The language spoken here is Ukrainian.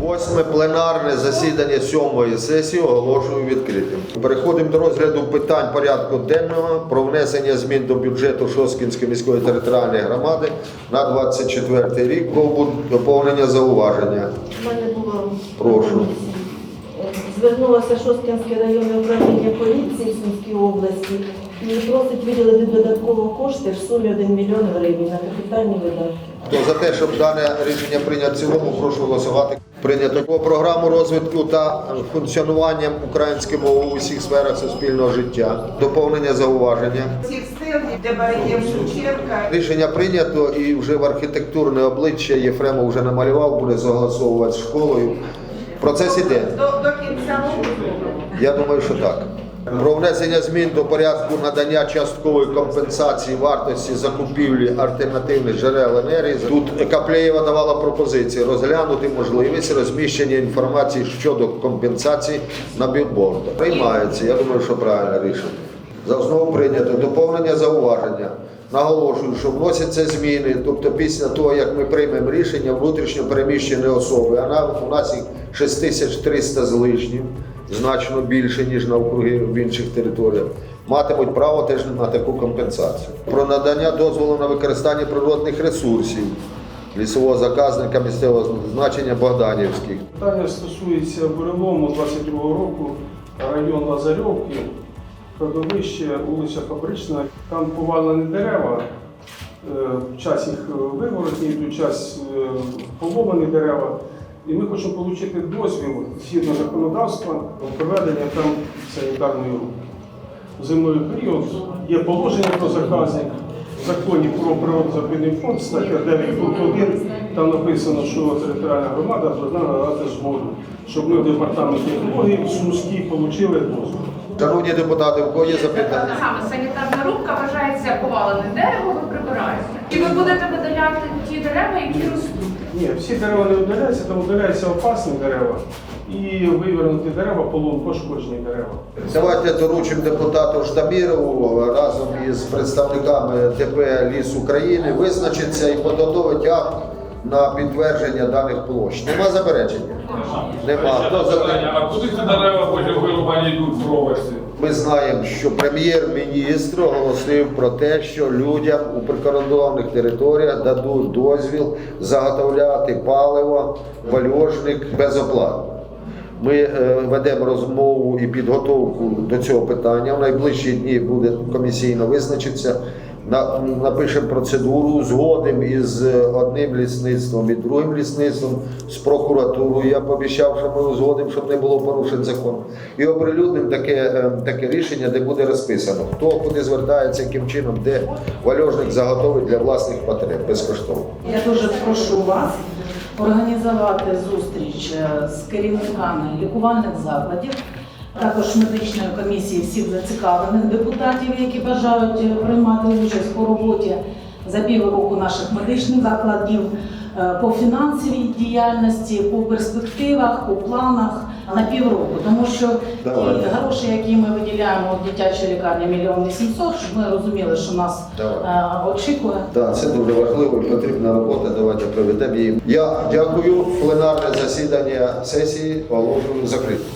Восьме пленарне засідання сьомої сесії оголошую відкритим. Переходимо до розгляду питань порядку денного про внесення змін до бюджету Шосткінської міської територіальної громади на 24 рік. Доповнення зауваження. У мене було Прошу. Звернулося Шосткінське районне управління поліції Сумській області і просить виділити додатково кошти в сумі 1 мільйон гривень на капітальні видатки. Хто за те, щоб дане рішення прийняти в цілому, прошу голосувати. Прийнято програму розвитку та функціонування української мови у всіх сферах суспільного життя. Доповнення зауваження. Рішення прийнято і вже в архітектурне обличчя Єфремов вже намалював, буде согласовувати з школою. Процес іде. До, до кінця року. Я думаю, що так. Про внесення змін до порядку надання часткової компенсації вартості закупівлі альтернативних джерел енергії. Тут Каплеєва давала пропозиції розглянути можливість розміщення інформації щодо компенсації на білбордах. Приймається, я думаю, що правильне рішення. За основу прийнято доповнення зауваження. Наголошую, що вносяться зміни, тобто після того, як ми приймемо рішення, внутрішньо переміщені особи, а у нас їх 6300 з лишнім, значно більше, ніж на округи в інших територіях, матимуть право теж на таку компенсацію. Про надання дозволу на використання природних ресурсів лісового заказника місцевого значення Богданівських. Питання стосується бурелому 22 року, район Лазарьовки, кладовище, вулиця Фабрична. Там повалені дерева, е, час їх вигородні, тут час е, поломані дерева. І ми хочемо отримати дозвіл згідно законодавства про проведення там санітарної рухи. В зимовий період є положення про закази в законі про природозаповідний фонд, стаття 9 пункт 1, там написано, що територіальна громада повинна надати згоду, щоб ми в департаменті екології в Сумській отримали дозвіл. Шановні депутати, в кого є запитання? І ви будете видаляти ті дерева, які ростуть. Ні, всі дерева не удаляються, там удаляються опасні дерева і вивернуті дерева, полон пошкоджені дерева. Давайте доручимо депутату Штамірову разом із представниками ДП Ліс України визначиться і подготовить акт на підтвердження даних площ. Нема заперечення? Нема. Хто за? А куди ці дерева потім вирубані йдуть в ровесті? Ми знаємо, що прем'єр-міністр оголосив про те, що людям у прикордонних територіях дадуть дозвіл заготовляти паливо, вальожник безоплатно. Ми е, ведемо розмову і підготовку до цього питання. В найближчі дні буде комісійно визначитися. На- Напишемо процедуру згодом із е, одним лісництвом і другим лісництвом, з прокуратурою. Я пообіцяв, що ми узгодимо, щоб не було порушень закону. І оприлюднимо таке, е, таке рішення, де буде розписано, хто куди звертається, яким чином, де вальожник заготовить для власних потреб безкоштовно. Я дуже прошу вас організувати зустріч е, з керівниками лікувальних закладів, також медичної комісії всіх зацікавлених депутатів, які бажають приймати участь у роботі за півроку наших медичних закладів е, по фінансовій діяльності, по перспективах, по планах на півроку. Тому що Давайте. ті гроші, які ми виділяємо в дитячій лікарні мільйон вісімсот, щоб ми розуміли, що нас Давайте. е, очікує. Так, це дуже важливо і потрібна робота. Давайте проведемо її. Я дякую. Пленарне засідання сесії оголошую закритим.